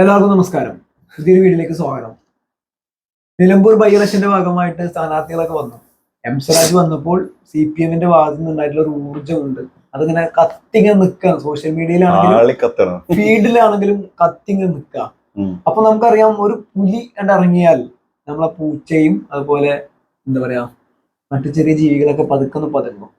എല്ലാവർക്കും നമസ്കാരം. പുതിയൊരു വീട്ടിലേക്ക് സ്വാഗതം. നിലമ്പൂർ ബൈ ഇലക്ഷന്റെ ഭാഗമായിട്ട് സ്ഥാനാർത്ഥികളൊക്കെ വന്നു. എം സ്വരാജ് വന്നപ്പോൾ സി പി എമ്മിന്റെ ഭാഗത്തു നിന്നുണ്ടായിട്ടുള്ള ഒരു ഊർജമുണ്ട്. അതിങ്ങനെ കത്തിങ്ങ നിൽക്കുക സോഷ്യൽ മീഡിയയിലാണെങ്കിലും ഫീൽഡിലാണെങ്കിലും കത്തിങ്ങ നിൽക്കുക. അപ്പൊ നമുക്കറിയാം ഒരു പുലി കണ്ടിറങ്ങിയാൽ നമ്മളെ പൂച്ചയും അതുപോലെ എന്താ പറയാ മറ്റു ചെറിയ ജീവികളൊക്കെ പതുക്കുന്നു പതുങ്ങും.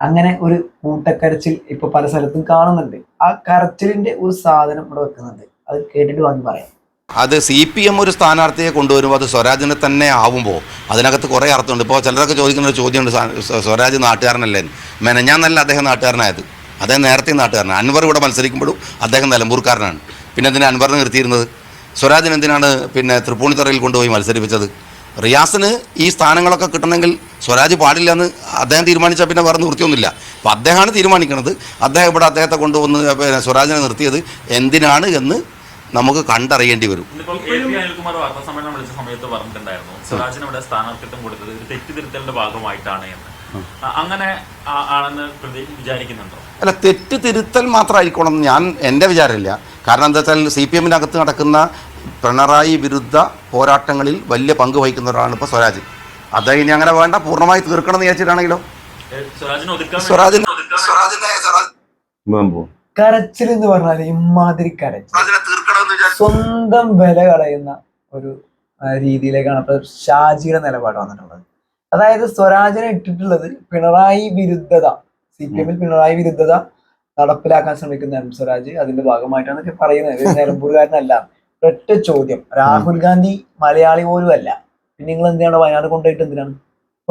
അങ്ങനെ ഒരു കൂട്ടക്കരച്ചിൽ ഇപ്പൊ പല സ്ഥലത്തും കാണുന്നുണ്ട്. ആ കരച്ചിലിന്റെ ഒരു സാധനം ഇവിടെ വെക്കുന്നുണ്ട്. അത് കേട്ടിട്ട് വാങ്ങി പറയാം. അത് സി പി എം ഒരു സ്ഥാനാർത്ഥിയെ കൊണ്ടുവരുമ്പോൾ അത് സ്വരാജിനെ തന്നെ ആവുമ്പോൾ അതിനകത്ത് കുറേ അർത്ഥമുണ്ട്. ഇപ്പോൾ ചിലരൊക്കെ ചോദിക്കുന്ന ഒരു ചോദ്യമുണ്ട്. സ്വരാജ് സ്വ- സ്വരാജ് നാട്ടുകാരനല്ലേ? മെനഞ്ഞാന്നല്ല അദ്ദേഹം നാട്ടുകാരനായത്. അദ്ദേഹം നേരത്തെ നാട്ടുകാരനാണ്. അൻവർ ഇവിടെ മത്സരിക്കുമ്പോഴും അദ്ദേഹം നിലമ്പൂർക്കാരനാണ്. പിന്നെ എന്തിനാണ് അൻവറിനെ നിർത്തിയിരുന്നത്? സ്വരാജിന് എന്തിനാണ് പിന്നെ തൃപ്പൂണിത്തറയിൽ കൊണ്ടുപോയി മത്സരിപ്പിച്ചത്? റിയാസിന് ഈ സ്ഥാനങ്ങളൊക്കെ കിട്ടണമെങ്കിൽ സ്വരാജ് പാടില്ല എന്ന് അദ്ദേഹം തീരുമാനിച്ചാൽ പിന്നെ വേറെ നിവൃത്തിയൊന്നുമില്ല. അപ്പോൾ അദ്ദേഹമാണ് തീരുമാനിക്കുന്നത് അദ്ദേഹം ഇവിടെ അദ്ദേഹത്തെ കൊണ്ടുവന്ന് സ്വരാജിനെ നിർത്തിയത് എന്തിനാണ് എന്ന് നമുക്ക് കണ്ടറിയേണ്ടി വരും. അനിൽകുമാർ വിളിച്ച സമയത്ത് പറഞ്ഞിട്ടുണ്ടായിരുന്നു സ്വരാജിന് ഇവിടെ സ്ഥാനാർത്ഥിത്വം കൊടുത്തത് ഒരു തെറ്റുതിരുത്തലിന്റെ ഭാഗമായിട്ടാണ് എന്ന്. അങ്ങനെ ആ- ആണെന്ന് വിചാരിക്കുന്നുണ്ടോ? അല്ല തെറ്റ് തിരുത്തൽ മാത്രമായിരിക്കണം എന്ന് ഞാൻ എന്റെ വിചാരമില്ല. കാരണം എന്താ വെച്ചാൽ സി പി എമ്മിനകത്ത് നടക്കുന്ന പിണറായി വിരുദ്ധ പോരാട്ടങ്ങളിൽ വലിയ പങ്ക് വഹിക്കുന്ന ഒരാളാണ് ഇപ്പോൾ സ്വരാജ്. അത് ഇനി അങ്ങനെ വേണ്ട പൂർണമായി തീർക്കണം എന്ന് വിചാരിച്ചിട്ടാണെങ്കിലോ? ഏ, സ്വരാജിനെ ഒതുക്കാൻ വേണ്ടി- സ്വരാജിന് സ്വരാജിനെ സ്വരാജ് കരച്ചിൽ എന്ന് പറഞ്ഞാൽ ഇമാതിരി കരച്ചിൽ സ്വന്തം വില കളയുന്ന ഒരു രീതിയിലേക്കാണ് ഇപ്പൊ ഷാജിയുടെ നിലപാട് വന്നിട്ടുള്ളത്. അതായത് സ്വരാജിനെ ഇട്ടിട്ടുള്ളത് പിണറായി വിരുദ്ധത സി പി എമ്മിൽ പിണറായി വിരുദ്ധത നടപ്പിലാക്കാൻ ശ്രമിക്കുന്ന എം സ്വരാജ്. അതിന്റെ ഭാഗമായിട്ടാണ് പറയുന്നത്. നിലമ്പൂർകാരനല്ല ഒറ്റ ചോദ്യം. രാഹുൽ ഗാന്ധി മലയാളി പോലും അല്ല. പിന്നെ നിങ്ങൾ എന്തിനാണ് വയനാട് കൊണ്ടുപോയിട്ട് എന്തിനാണ്?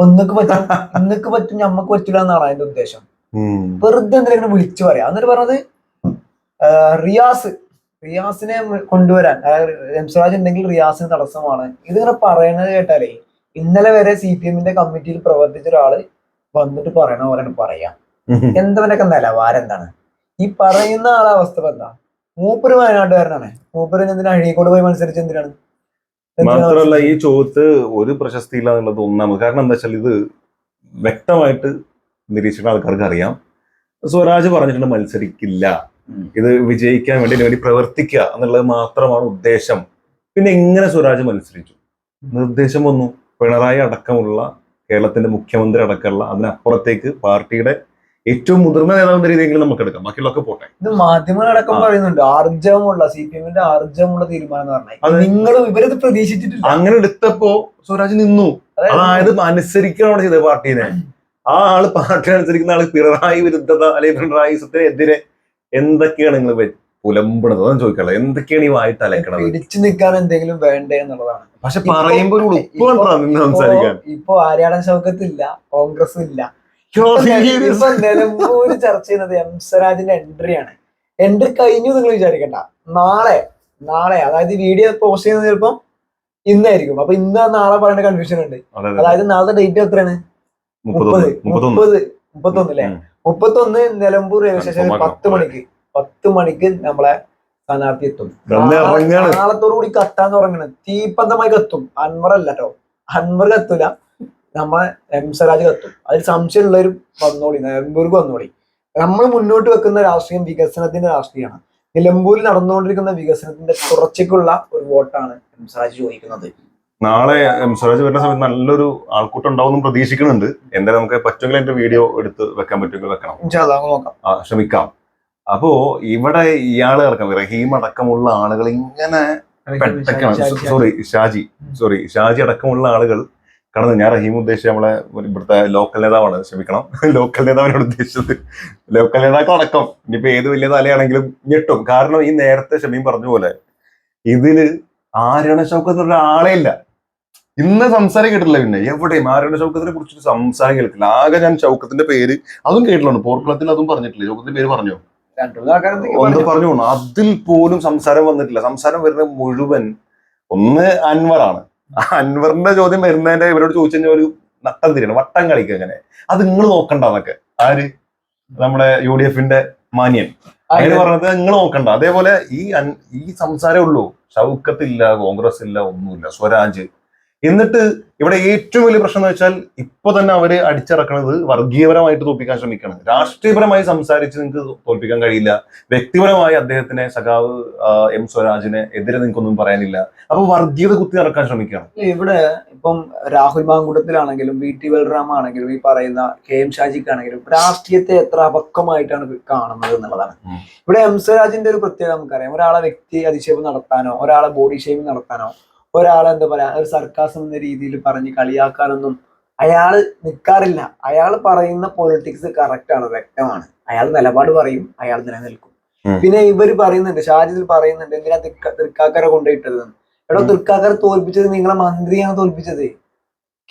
ഒന്നുക്ക് പറ്റും ഇന്നക്ക് പറ്റും ഞമ്മക്ക് പറ്റില്ല എന്നാണ് അതിന്റെ ഉദ്ദേശം. വെറുതെ എന്തെങ്കിലും വിളിച്ചു പറയാം? എന്നിട്ട് പറഞ്ഞത് റിയാസ് റിയാസിനെ കൊണ്ടുവരാൻ അതായത് എംസ്വരാജ് ഉണ്ടെങ്കിൽ റിയാസിന് തടസ്സമാണ്. ഇതിങ്ങനെ പറയുന്നത് കേട്ടാലേ ഇന്നലെ വരെ സി പി എമ്മിന്റെ കമ്മിറ്റിയിൽ പ്രവർത്തിച്ച ഒരാൾ വന്നിട്ട് പറയണ പോലെയാണ് പറയാം. എന്തവനൊക്കെ നിലവാരം എന്താണ്? ഈ പറയുന്ന ആളെ അവസ്ഥ എന്താ? മൂപ്പര് വയനാട്ടുകാരനാണ്. മൂപ്പര് എന്തിനാ അഴീക്കോട് പോയി മത്സരിച്ച് എന്തിനാണ്? മാത്രല്ല മാത്രമല്ല ഈ ചോദ്യത്ത് ഒരു പ്രശസ്തി ഇല്ല എന്നുള്ളത് ഒന്നാമത്. കാരണം എന്താ വെച്ചാൽ ഇത് വ്യക്തമായിട്ട് നിരീക്ഷിക്കുന്ന ആൾക്കാർക്ക് അറിയാം. സ്വരാജ് പറഞ്ഞിട്ടുണ്ട് മത്സരിക്കില്ല. ഇത് വിജയിക്കാൻ വേണ്ടി വേണ്ടി പ്രവർത്തിക്കുക എന്നുള്ളത് മാത്രമാണ് ഉദ്ദേശം. പിന്നെ എങ്ങനെ സ്വരാജ് മത്സരിച്ചു. നിർദ്ദേശം വന്നു. പിണറായി അടക്കമുള്ള കേരളത്തിന്റെ മുഖ്യമന്ത്രി അടക്കമുള്ള അതിനപ്പുറത്തേക്ക് പാർട്ടിയുടെ ഏറ്റവും മുതിർന്ന നേതാവ് എന്ന രീതിയെങ്കിലും നമുക്ക് എടുക്കാം. ബാക്കിയുള്ളൊക്കെ പോട്ടെ. ഇത് മാധ്യമങ്ങളടക്കം അടക്കം പറയുന്നുണ്ട്. ആർജവമുള്ള സി പി എമ്മിന്റെ ആർജവമുള്ള തീരുമാനം പറഞ്ഞാൽ അതെ. നിങ്ങളും ഇവരത് പ്രതീക്ഷിച്ചിട്ടില്ല. അങ്ങനെ എടുത്തപ്പോ സ്വരാജ് നിന്നു. അതായത് അനുസരിക്കണം ചെയ്തത് പാർട്ടീനെ. ആ ആൾ പാർട്ടി അനുസരിക്കുന്ന ആൾ പിണറായി വിരുദ്ധത അല്ലെങ്കിൽ പിണറായി സത്തിനെതിരെ എന്തൊക്കെയാണ് നിങ്ങൾ പുലമ്പണത് അതാണ് ചോദിക്കാനുള്ളത്. എന്തൊക്കെയാണ് ഈ വായിട്ട് അലക്കണത് പിടിച്ചു നിൽക്കാൻ എന്തെങ്കിലും വേണ്ടേ എന്നുള്ളതാണ്. പക്ഷെ പറയുമ്പോൾ സംസാരിക്കാം ഇപ്പൊ- സംസാരിക്കാൻ. ആര്യാടൻ ശൗക്കത്തില്ല കോൺഗ്രസ് ഇല്ല. ഇപ്പൊ നിലമ്പൂര് ചർച്ച ചെയ്യുന്നത് എം സ്വരാജിന്റെ എൻട്രി ആണ്. എൻട്രി കഴിഞ്ഞു നിങ്ങൾ വിചാരിക്കണ്ട. നാളെ നാളെ അതായത് വീഡിയോ പോസ്റ്റ് ചെയ്യുന്നത് ചിലപ്പം ഇന്നായിരിക്കും. അപ്പൊ ഇന്ന് നാളെ പറയുന്ന കൺഫ്യൂഷൻ ഉണ്ട്. അതെ അതെ. അതായത് നാളത്തെ ഡേറ്റ് എത്രയാണ്? മുപ്പത്തൊന്ന്. മുപ്പത്. മുപ്പത്തൊന്ന്. അല്ലേ. മുപ്പത്തൊന്ന് നിലമ്പൂർ റെയിൽവേ സ്റ്റേഷനിൽ. പത്ത് മണിക്ക് പത്ത് മണിക്ക് നമ്മളെ സ്ഥാനാർത്ഥി എത്തും. നാളത്തോടു കൂടി കത്താന്ന് തുടങ്ങണം തീപ്പന്തമായി കത്തും. അൻവർ അല്ല കേട്ടോ. അൻവർ കത്തൂല. നമ്മളെ എം സ്വരാജ് കത്തും. അതിൽ സംശയമുള്ളവരും വന്നോളി. നിലമ്പൂർക്ക് വന്നോളി. നമ്മൾ മുന്നോട്ട് വെക്കുന്ന രാഷ്ട്രീയം വികസനത്തിന്റെ രാഷ്ട്രീയമാണ്. നിലമ്പൂരിൽ നടന്നുകൊണ്ടിരിക്കുന്ന വികസനത്തിന്റെ തുടർച്ചയ്ക്കുള്ള ഒരു വോട്ടാണ് എം സ്വരാജ് ചോദിക്കുന്നത്. നാളെ സ്വരാജ് വരുന്ന സമയത്ത് നല്ലൊരു ആൾക്കൂട്ടം ഉണ്ടാവും പ്രതീക്ഷിക്കുന്നുണ്ട്. എന്തായാലും നമുക്ക് പറ്റുമെങ്കിൽ എന്റെ വീഡിയോ എടുത്ത് വെക്കാൻ പറ്റുമെങ്കിൽ വെക്കണം. ശ്രമിക്കാം. അപ്പോ ഇവിടെ ഇയാൾ ഇറക്കാം റഹീം അടക്കമുള്ള ആളുകൾ ഇങ്ങനെ സോറി ഷാജി. സോറി ഷാജി അടക്കമുള്ള ആളുകൾ കടന്ന് ഞാൻ റഹീം ഉദ്ദേശിച്ച നമ്മളെ ഇവിടുത്തെ ലോക്കൽ നേതാവാണ്. ക്ഷമിക്കണം ലോക്കൽ നേതാവിനോട് ഉദ്ദേശിച്ചത്. ലോക്കൽ നേതാക്കൾ അടക്കം. ഇനിയിപ്പോ ഏത് വലിയ തലയാണെങ്കിലും ഞെട്ടും. കാരണം ഈ നേരത്തെ ഷമീം പറഞ്ഞ പോലെ ഇതിൽ ആരണ ഷൗക്കത്ത് പറഞ്ഞ ആളെ ഇല്ല. ഇന്ന് സംസാരം കേട്ടില്ല പിന്നെ. എവിടെയും ആരുടെ ചൗക്കത്തിനെ കുറിച്ചിട്ട് സംസാരം കേൾക്കില്ല ആകെ ഞാൻ ചൗക്കത്തിന്റെ പേര് അതും കേട്ടിട്ടുണ്ട്. പോർക്കുളത്തിൽ അതും പറഞ്ഞിട്ടില്ല. ചൗക്കത്തിന്റെ പേര് പറഞ്ഞോ? ഒന്ന് പറഞ്ഞു. അതിൽ പോലും സംസാരം വന്നിട്ടില്ല. സംസാരം വരുന്ന മുഴുവൻ ഒന്ന് അൻവറാണ്. ആണ് അൻവറിന്റെ ചോദ്യം വരുന്നതിന്റെ ഇവരോട് ചോദിച്ചു കഴിഞ്ഞാൽ ഒരു നട്ടം തിരിയണം. വട്ടം കളിക്കുക അങ്ങനെ. അത് നിങ്ങൾ നോക്കണ്ട എന്നൊക്കെ ആര്? നമ്മുടെ യു ഡി എഫിന്റെ മാന്യൻ. അങ്ങനെ പറഞ്ഞത് നിങ്ങൾ നോക്കണ്ട. അതേപോലെ ഈ ഈ സംസാരമേ ഉള്ളൂ. ഷൗക്കത്തില്ല കോൺഗ്രസ് ഇല്ല ഒന്നുമില്ല. സ്വരാജ്. എന്നിട്ട് ഇവിടെ ഏറ്റവും വലിയ പ്രശ്നം എന്ന് വെച്ചാൽ ഇപ്പൊ തന്നെ അവരെ അടിച്ചിറക്കണത് വർഗീയപരമായിട്ട് തോൽപ്പിക്കാൻ ശ്രമിക്കണം. രാഷ്ട്രീയപരമായി സംസാരിച്ച് നിങ്ങൾക്ക് തോൽപ്പിക്കാൻ കഴിയില്ല. വ്യക്തിപരമായി അദ്ദേഹത്തിനെ സഖാവ് എം സ്വരാജിനെ എതിരെ നിങ്ങൾക്കൊന്നും പറയാനില്ല. അപ്പൊ വർഗീയത കുത്തി നടക്കാൻ ശ്രമിക്കണം. ഇവിടെ ഇപ്പം രാഹുൽ മാങ്കുടത്തിലാണെങ്കിലും വി ടി ബൽറാം ആണെങ്കിലും ഈ പറയുന്ന കെ എം ഷാജിക്കാണെങ്കിലും രാഷ്ട്രീയത്തെ എത്ര അപക്വമായിട്ടാണ് കാണുന്നത് എന്നുള്ളതാണ്. ഇവിടെ എം സ്വരാജിന്റെ ഒരു പ്രത്യേകത നമുക്കറിയാം. ഒരാളെ വ്യക്തി അധിക്ഷേപം നടത്താനോ ഒരാളെ ബോഡി ഷേമിംഗ് നടത്താനോ ഒരാളെ എന്താ പറയാ ഒരു സർക്കാസം എന്ന രീതിയിൽ പറഞ്ഞ് കളിയാക്കാനൊന്നും അയാൾ നിൽക്കാറില്ല അയാൾ പറയുന്ന പൊളിറ്റിക്സ് കറക്റ്റ് ആണ് വ്യക്തമാണ്. അയാൾ നിലപാട് പറയും അയാൾ നിലനിൽക്കും. പിന്നെ ഇവർ പറയുന്നുണ്ട് ഷാജിദിൽ പറയുന്നുണ്ട് എന്തിനാ തൃക്ക- തൃക്കാക്കര കൊണ്ടുപോയിട്ടത്? എടോ തൃക്കാക്കര തോൽപ്പിച്ചത് നിങ്ങളെ മന്ത്രിയാണ് തോൽപ്പിച്ചത്.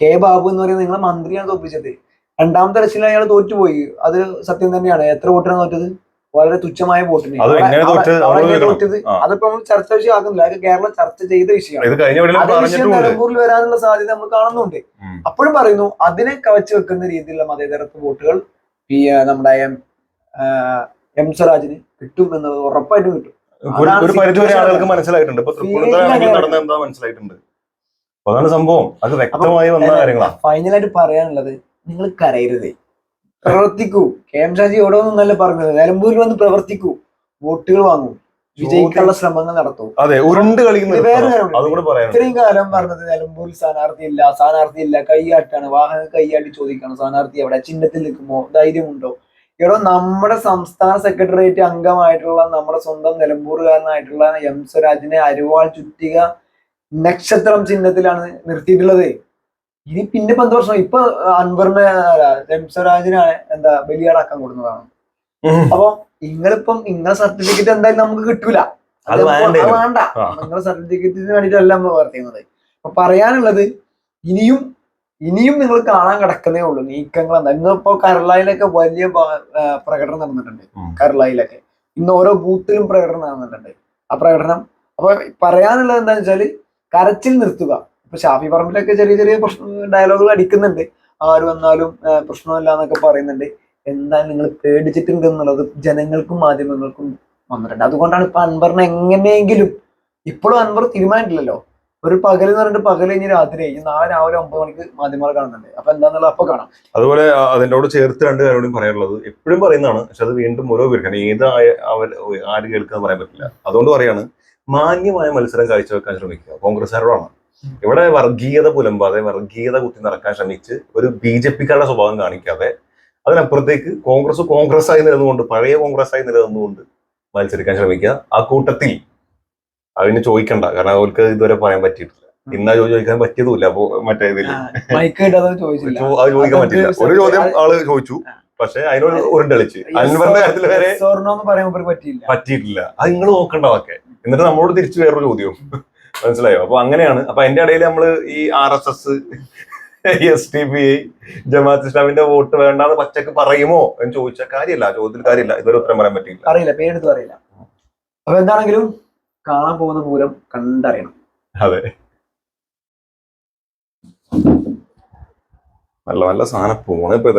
കെ ബാബു എന്ന് പറയുന്നത് നിങ്ങളെ മന്ത്രിയാണ് തോൽപ്പിച്ചത്. രണ്ടാമത്തെ ഇലക്ഷനിൽ അയാൾ തോറ്റുപോയി. അത് സത്യം തന്നെയാണ്. എത്ര വോട്ടാണ് തോറ്റത്? വളരെ തുച്ഛമായ വോട്ടിന് തോറ്റത്? അതിപ്പോ നമ്മൾ ചർച്ച വിഷയമാക്കുന്നില്ല അത് കേരളം ചർച്ച ചെയ്ത വിഷയമാണ്. നിലമ്പൂരിൽ വരാനുള്ള സാധ്യത നമ്മൾ കാണുന്നുണ്ട്. അപ്പോഴും പറയുന്നു അതിനെ കവച്ചു വെക്കുന്ന രീതിയിലുള്ള മതേതരത്വ വോട്ടുകൾ ഈ നമ്മുടെ എം എം സ്വരാജിന് കിട്ടും എന്നുള്ളത് ഉറപ്പായിട്ടും കിട്ടും. ഒരു പരിധിവരെ പരിധി വരെ ആളുകൾക്ക് മനസ്സിലായിട്ടുണ്ട്. ഇപ്പൊ തൃപ്പൂണിത്തറ ഫീലിംഗ് നടന്ന എന്താ മനസ്സിലായിട്ടുണ്ട്? അതാണ് സംഭവം. അത് വ്യക്തമായി വന്ന കാര്യങ്ങളാണ്. ഫൈനലായിട്ട് പറയാനുള്ളത് നിങ്ങൾ കരയരുത്. പ്രവർത്തിക്കൂ. കെ എം ഷാജി എവിടെ ഒന്നല്ല പറഞ്ഞത്? നിലമ്പൂരിൽ വന്ന് പ്രവർത്തിക്കൂ. വോട്ടുകൾ വാങ്ങൂ. വിജയിക്കാനുള്ള ശ്രമങ്ങൾ നടത്തും. അതെ ഉരുണ്ട് കളിക്കുന്ന ഇത്രയും കാലം പറഞ്ഞത് നിലമ്പൂരിൽ സ്ഥാനാർത്ഥി ഇല്ല സ്ഥാനാർത്ഥി ഇല്ല കൈയാട്ടാണ്. വാഹനം കൈയാട്ടി ചോദിക്കണം. സ്ഥാനാർത്ഥി എവിടെ? ചിഹ്നത്തിൽ നിൽക്കുമോ? ധൈര്യമുണ്ടോ? എടോ നമ്മുടെ സംസ്ഥാന സെക്രട്ടേറിയറ്റ് അംഗമായിട്ടുള്ള നമ്മുടെ സ്വന്തം നിലമ്പൂറുകാരനായിട്ടുള്ള എം സ്വരാജിനെ അരുവാൾ ചുറ്റിക നക്ഷത്രം ചിഹ്നത്തിലാണ് നിർത്തിയിട്ടുള്ളത്. ഇനി പിന്നെ പന്ത് വർഷം ഇപ്പൊ അൻവറിനെ സ്വരാജിനെ എന്താ ബലിയാടാക്കാൻ കൊടുക്കുന്നതാണ്. അപ്പൊ നിങ്ങളിപ്പം നിങ്ങളെ സർട്ടിഫിക്കറ്റ് എന്തായാലും നമുക്ക് കിട്ടൂല. അത് വേണ്ട നിങ്ങളെ സർട്ടിഫിക്കറ്റിന് വേണ്ടിയിട്ടല്ല നമ്മൾ പ്രവർത്തിക്കുന്നത് അപ്പൊ പറയാനുള്ളത് ഇനിയും ഇനിയും നിങ്ങൾ കാണാൻ കിടക്കുന്നേ ഉള്ളൂ. നീക്കങ്ങൾ എന്താ? ഇന്നിപ്പോ കരളായിലൊക്കെ വലിയ പ്രകടനം നടന്നിട്ടുണ്ട്. കരളായിലൊക്കെ. ഇന്ന് ഓരോ ബൂത്തിലും പ്രകടനം നടന്നിട്ടുണ്ട്. ആ പ്രകടനം. അപ്പൊ പറയാനുള്ളത് എന്താണെന്ന് വെച്ചാൽ കരച്ചിൽ നിർത്തുക. ഇപ്പൊ ഷാഫി പറമ്പിലൊക്കെ ചെറിയ ചെറിയ പ്രശ്ന ഡയലോഗുകൾ അടിക്കുന്നുണ്ട്. ആര് വന്നാലും പ്രശ്നമല്ല എന്നൊക്കെ പറയുന്നുണ്ട്. എന്താ നിങ്ങൾ പേടിച്ചിട്ടുണ്ട് എന്നുള്ളത് ജനങ്ങൾക്കും മാധ്യമങ്ങൾക്കും വന്നിട്ടുണ്ട്. അതുകൊണ്ടാണ് ഇപ്പൊ അൻവറിനെ എങ്ങനെയെങ്കിലും ഇപ്പോഴും അൻവർ തീരുമാനിട്ടില്ലല്ലോ ഒരു പകൽ എന്ന് പറഞ്ഞിട്ട് പകൽ കഴിഞ്ഞ് രാത്രി കഴിഞ്ഞ് നാളെ രാവിലെ ഒമ്പത് മണിക്ക് മാധ്യമങ്ങൾ കാണുന്നുണ്ട്. അപ്പൊ എന്താന്നുള്ള അപ്പൊ കാണാം. അതുപോലെ അതിനോട് ചേർത്ത് രണ്ട് കാര്യങ്ങളും പറയാനുള്ളത്. എപ്പോഴും പറയുന്നതാണ് പക്ഷെ അത് വീണ്ടും ഓരോ പേർക്കാണ് ഏത് അവർ ആര് കേൾക്കുക പറയാൻ പറ്റില്ല. അതുകൊണ്ട് പറയാണ് മാന്യമായ മത്സരം കാഴ്ചവെക്കാൻ ശ്രമിക്കുക. കോൺഗ്രസ്സുകാരോടാണ്. ഇവിടെ വർഗീയത പുലമ്പാതെ വർഗീയത കുത്തി നടക്കാൻ ശ്രമിച്ച് ഒരു ബി ജെ പിക്കാരുടെ സ്വഭാവം കാണിക്കാതെ അതിനപ്പുറത്തേക്ക് കോൺഗ്രസ് കോൺഗ്രസ് ആയി നിലനിന്നുകൊണ്ട് പഴയ കോൺഗ്രസ് ആയി നിലനിന്നുകൊണ്ട് മത്സരിക്കാൻ ശ്രമിക്കുക. ആ കൂട്ടത്തിൽ അതിന് ചോദിക്കണ്ട. കാരണം അവർക്ക് ഇതുവരെ പറയാൻ പറ്റിയിട്ടില്ല. ഇന്നാ ചോദിക്കാൻ പറ്റിയതുമില്ല. അപ്പോ മറ്റേ ഇതിൽ അത് ചോദിക്കാൻ പറ്റില്ല ഒരു ചോദ്യം ആൾ ചോദിച്ചു. പക്ഷെ അതിനോട് ഉരുണ്ടളിച്ച്. അൻവറിന്റെ കാര്യത്തിൽ വരെ പറ്റിയിട്ടില്ല. അത് നിങ്ങൾ നോക്കണ്ട വാക്കെ. എന്നിട്ട് നമ്മളോട് തിരിച്ചു വേറൊരു ചോദ്യവും. മനസ്സിലായോ? അപ്പൊ അങ്ങനെയാണ്. അപ്പൊ അതിന്റെ ഇടയിൽ നമ്മൾ ഈ R S S S T P I Jamaat ഇസ്ലാമിന്റെ വോട്ട് വേണ്ടാന്ന് പച്ചക്ക് പറയുമോ എന്ന് ചോദിച്ച കാര്യമില്ല. ചോദ്യത്തിൽ കാര്യമില്ല. ഇതൊരു ഉത്തരം പറയാൻ പറ്റില്ല അറിയില്ല പേരെടുത്ത് അറിയില്ല. അപ്പൊ എന്താണെങ്കിലും കാണാൻ പോകുന്ന പൂരം കണ്ടറിയണം. അതെ. നല്ല നല്ല സാധനം പോണ ഇപ്പൊ